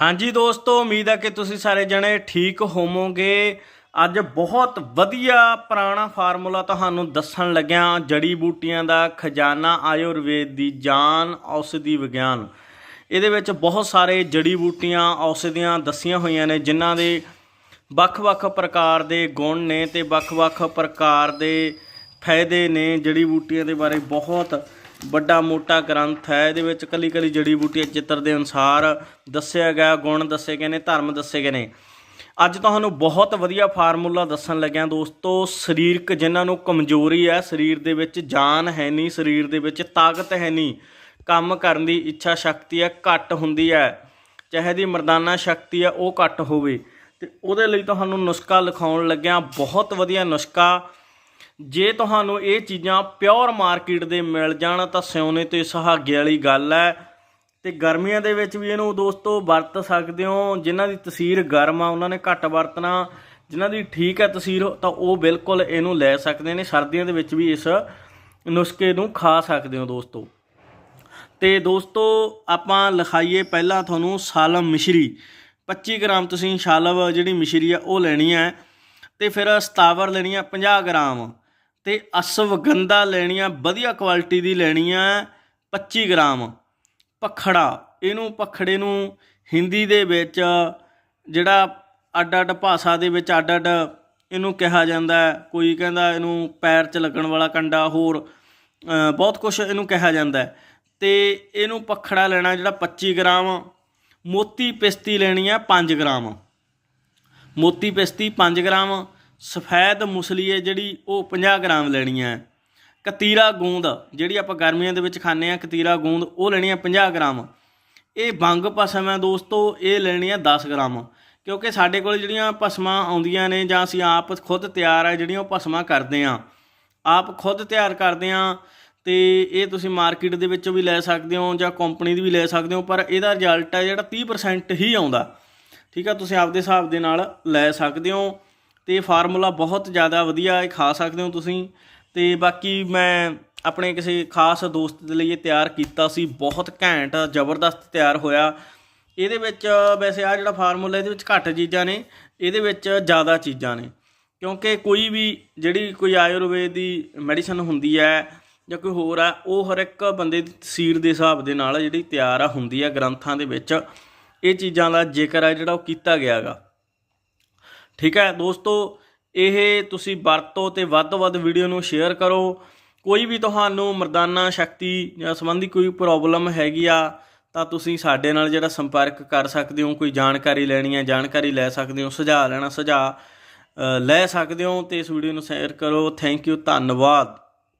ਹਾਂਜੀ ਦੋਸਤੋ, ਉਮੀਦ ਹੈ ਕਿ ਤੁਸੀਂ ਸਾਰੇ ਜਣੇ ਠੀਕ ਹੋਵੋਗੇ। ਅੱਜ ਬਹੁਤ ਵਧੀਆ ਪੁਰਾਣਾ ਫਾਰਮੂਲਾ ਤੁਹਾਨੂੰ ਦੱਸਣ ਲੱਗਿਆ, ਜੜੀ ਬੂਟੀਆਂ ਦਾ ਖਜ਼ਾਨਾ ਆਯੁਰਵੇਦ ਦੀ ਜਾਨ, ਔਸ਼ਧੀ ਵਿਗਿਆਨ। ਇਹਦੇ ਵਿੱਚ ਬਹੁਤ ਸਾਰੇ ਜੜੀ ਬੂਟੀਆਂ, ਔਸ਼ਧੀਆਂ ਦੱਸੀਆਂ ਹੋਈਆਂ ਨੇ, ਜਿਨ੍ਹਾਂ ਦੇ ਵੱਖ-ਵੱਖ ਪ੍ਰਕਾਰ ਦੇ ਗੁਣ ਨੇ ਤੇ ਵੱਖ-ਵੱਖ ਪ੍ਰਕਾਰ ਦੇ ਫਾਇਦੇ ਨੇ ਜੜੀ ਬੂਟੀਆਂ ਦੇ ਬਾਰੇ ਬਹੁਤ ਵੱਡਾ ਮੋਟਾ ਗ੍ਰੰਥ ਹੈ। ਇਹਦੇ ਵਿੱਚ ਕੱਲੀ ਕਲੀ ਜੜੀ ਬੂਟੀਆਂ ਚਿੱਤਰ ਦੇ ਅਨੁਸਾਰ ਦੱਸਿਆ ਗਿਆ, ਗੁਣ ਦੱਸੇ ਗਏ ਨੇ, ਧਰਮ ਦੱਸੇ ਗਏ ਨੇ। ਅੱਜ ਤੁਹਾਨੂੰ ਬਹੁਤ ਵਧੀਆ ਫਾਰਮੂਲਾ ਦੱਸਣ ਲੱਗਿਆ ਦੋਸਤੋ, ਸਰੀਰਕ ਜਿਨ੍ਹਾਂ ਨੂੰ ਕਮਜ਼ੋਰੀ ਹੈ, ਸਰੀਰ ਦੇ ਵਿੱਚ ਜਾਨ ਹੈ ਨਹੀਂ, ਸਰੀਰ ਦੇ ਵਿੱਚ ਤਾਕਤ ਹੈ ਨਹੀਂ, ਕੰਮ ਕਰਨ ਦੀ ਇੱਛਾ ਸ਼ਕਤੀ ਹੈ, ਘੱਟ ਹੁੰਦੀ ਹੈ, ਚਾਹੇ ਦੀ ਮਰਦਾਨਾ ਸ਼ਕਤੀ ਹੈ, ਉਹ ਘੱਟ ਹੋਵੇ। ਤੇ ਉਹਦੇ ਲਈ ਤੁਹਾਨੂੰ ਨੁਸਖਾ ਲਿਖਾਉਣ ਲੱਗਿਆ ਬਹੁਤ ਵਧੀਆ ਨੁਸਖਾ ਜੇ ਤੁਹਾਨੂੰ ਇਹ ਚੀਜ਼ਾਂ ਪਿਓਰ ਮਾਰਕੀਟ ਦੇ ਮਿਲ ਜਾਣ ਤਾਂ ਸਿਉਨੇ ਤੇ ਸੁਹਾਗੇ ਵਾਲੀ ਗੱਲ ਹੈ ਤੇ ਗਰਮੀਆਂ ਦੇ ਵਿੱਚ ਵੀ ਇਹਨੂੰ ਦੋਸਤੋ ਵਰਤ ਸਕਦੇ ਹੋ। ਜਿਨ੍ਹਾਂ ਦੀ ਤਸੀਰ ਗਰਮ ਆ, ਉਹਨਾਂ ਨੇ ਘੱਟ ਵਰਤਣਾ। ਜਿਨ੍ਹਾਂ ਦੀ ਠੀਕ ਹੈ ਤਸੀਰ, ਤਾਂ ਉਹ ਬਿਲਕੁਲ ਇਹਨੂੰ ਲੈ ਸਕਦੇ ਨੇ। ਸਰਦੀਆਂ ਦੇ ਵਿੱਚ ਵੀ ਇਸ ਨੁਸਖੇ ਨੂੰ ਖਾ ਸਕਦੇ ਹੋ ਦੋਸਤੋ। ਤੇ ਦੋਸਤੋ, ਆਪਾਂ ਲਿਖਾਈਏ ਪਹਿਲਾਂ ਤੁਹਾਨੂੰ ਸਾਲਮ ਮਿਸ਼ਰੀ। 25 ਗ੍ਰਾਮ ਤੁਸੀਂ ਸ਼ਾਲਵ ਜਿਹੜੀ ਮਿਸ਼ਰੀ ਆ, ਉਹ ਲੈਣੀ ਹੈ। ਤੇ ਫਿਰ ਸਤਾਵਰ ਲੈਣੀ ਆ 50 ਗ੍ਰਾਮ ਤੇ ਅਸਵਗੰਧਾ ਲੈਣੀ ਆ ਵਧੀਆ ਕੁਆਲਿਟੀ ਦੀ ਲੈਣੀ ਆ 25 ਗ੍ਰਾਮ। ਪਖੜਾ, ਇਹਨੂੰ ਪਖੜੇ ਨੂੰ ਹਿੰਦੀ ਦੇ ਵਿੱਚ ਜਿਹੜਾ ਅੱਡ ਅੱਡ ਭਾਸ਼ਾ ਦੇ ਵਿੱਚ ਅੱਡ ਅੱਡ ਇਹਨੂੰ ਕਿਹਾ ਜਾਂਦਾ ਕੋਈ ਕਹਿੰਦਾ ਇਹਨੂੰ ਪੈਰ 'ਚ ਲੱਗਣ ਵਾਲਾ ਕੰਡਾ, ਹੋਰ ਬਹੁਤ ਕੁਝ ਇਹਨੂੰ ਕਿਹਾ ਜਾਂਦਾ ਹੈ। ਤੇ ਇਹਨੂੰ ਪਖੜਾ ਲੈਣਾ ਜਿਹੜਾ 25 ਗ੍ਰਾਮ, ਮੋਤੀ ਪਿਸਤੀ ਲੈਣੀ ਆ 5 ਗ੍ਰਾਮ। ਮੋਤੀ ਪਿਸਤੀ 5 ਗ੍ਰਾਮ, ਸਫੈਦ ਮੁਸਲੀ ਹੈ ਜਿਹੜੀ ਉਹ 50 ਗ੍ਰਾਮ ਲੈਣੀ ਹੈ। ਕਤੀਰਾ ਗੂੰਦ, ਜਿਹੜੀ ਆਪਾਂ ਗਰਮੀਆਂ ਦੇ ਵਿੱਚ ਖਾਂਦੇ ਆ ਕਤੀਰਾ ਗੂੰਦ, ਉਹ ਲੈਣੀ ਹੈ 50 ਗ੍ਰਾਮ। ਇਹ ਬੰਗ ਭਸਮ ਹੈ ਦੋਸਤੋ, ਇਹ ਲੈਣੀ ਹੈ 10 ਗ੍ਰਾਮ। ਕਿਉਂਕਿ ਸਾਡੇ ਕੋਲ ਜਿਹੜੀਆਂ ਭਸਮਾਂ ਆਉਂਦੀਆਂ ਨੇ ਜਾਂ ਅਸੀਂ ਆਪ ਖੁਦ ਤਿਆਰ ਆ, ਜਿਹੜੀਆਂ ਉਹ ਭਸਮਾਂ ਕਰਦੇ ਆ ਆਪ ਖੁਦ ਤਿਆਰ ਕਰਦੇ ਆ ਤੇ ਇਹ ਤੁਸੀਂ ਮਾਰਕੀਟ ਦੇ ਵਿੱਚੋਂ ਵੀ ਲੈ ਸਕਦੇ ਹੋ ਜਾਂ ਕੰਪਨੀ ਦੀ ਵੀ ਲੈ ਸਕਦੇ ਹੋ, ਪਰ ਇਹਦਾ ਰਿਜ਼ਲਟ ਹੈ ਜਿਹੜਾ 30% ਹੀ ਆਉਂਦਾ। ਠੀਕ ਆ, ਤੁਸੀਂ ਆਪਦੇ ਹਿਸਾਬ ਦੇ ਨਾਲ ਲੈ ਸਕਦੇ ਹੋ ਤੇ ਫਾਰਮੂਲਾ ਬਹੁਤ ਜ਼ਿਆਦਾ ਵਧੀਆ ਇਹ ਖਾ ਸਕਦੇ ਹੋ ਤੁਸੀਂ। ਤੇ ਬਾਕੀ ਮੈਂ ਆਪਣੇ ਕਿਸੇ ਖਾਸ ਦੋਸਤ ਦੇ ਲਈ ਇਹ ਤਿਆਰ ਕੀਤਾ ਸੀ, ਬਹੁਤ ਘੈਂਟ, ਜ਼ਬਰਦਸਤ ਤਿਆਰ ਹੋਇਆ। ਇਹਦੇ ਵਿੱਚ ਵੈਸੇ ਆ ਜਿਹੜਾ ਫਾਰਮੂਲਾ, ਇਹਦੇ ਵਿੱਚ ਘੱਟ ਚੀਜ਼ਾਂ ਨੇ, ਇਹਦੇ ਵਿੱਚ ਜ਼ਿਆਦਾ ਚੀਜ਼ਾਂ ਨੇ। ਕਿਉਂਕਿ ਕੋਈ ਵੀ ਜਿਹੜੀ ਕੋਈ ਆਯੁਰਵੇਦ ਦੀ ਮੈਡੀਸਨ ਹੁੰਦੀ ਹੈ ਜਾਂ ਕੋਈ ਹੋਰ ਆ ਉਹ ਹਰ ਇੱਕ ਬੰਦੇ ਦੀ ਤਸੀਰ ਦੇ ਹਿਸਾਬ ਦੇ ਨਾਲ ਜਿਹੜੀ ਤਿਆਰ ਆ, ਹੁੰਦੀ ਆ ਗ੍ਰੰਥਾਂ ਦੇ ਵਿੱਚ। ਇਹ ਚੀਜ਼ਾਂ ਦਾ ਜ਼ਿਕਰ ਆ ਜਿਹੜਾ ਉਹ ਕੀਤਾ ਗਿਆਗਾ। ਠੀਕ ਹੈ ਦੋਸਤੋ, ਇਹ ਤੁਸੀਂ ਵਰਤੋ ਤੇ ਵੱਧ ਤੋਂ ਵੱਧ ਵੀਡੀਓ ਨੂੰ ਸ਼ੇਅਰ ਕਰੋ। ਕੋਈ ਵੀ ਤੁਹਾਨੂੰ ਮਰਦਾਨਾ ਸ਼ਕਤੀ ਜਾਂ ਸੰਬੰਧੀ ਕੋਈ ਪ੍ਰੋਬਲਮ ਹੈਗੀ ਆ, ਤਾਂ ਤੁਸੀਂ ਸਾਡੇ ਨਾਲ ਜਿਹੜਾ ਸੰਪਰਕ ਕਰ ਸਕਦੇ ਹੋ, ਕੋਈ ਜਾਣਕਾਰੀ ਲੈਣੀ ਹੈ, ਜਾਣਕਾਰੀ ਲੈ ਸਕਦੇ ਹੋ, ਸੁਝਾਅ ਲੈਣਾ, ਸੁਝਾਅ ਲੈ ਸਕਦੇ ਹੋ ਤੇ ਇਸ ਵੀਡੀਓ ਨੂੰ ਸ਼ੇਅਰ ਕਰੋ। ਥੈਂਕ ਯੂ ਧੰਨਵਾਦ।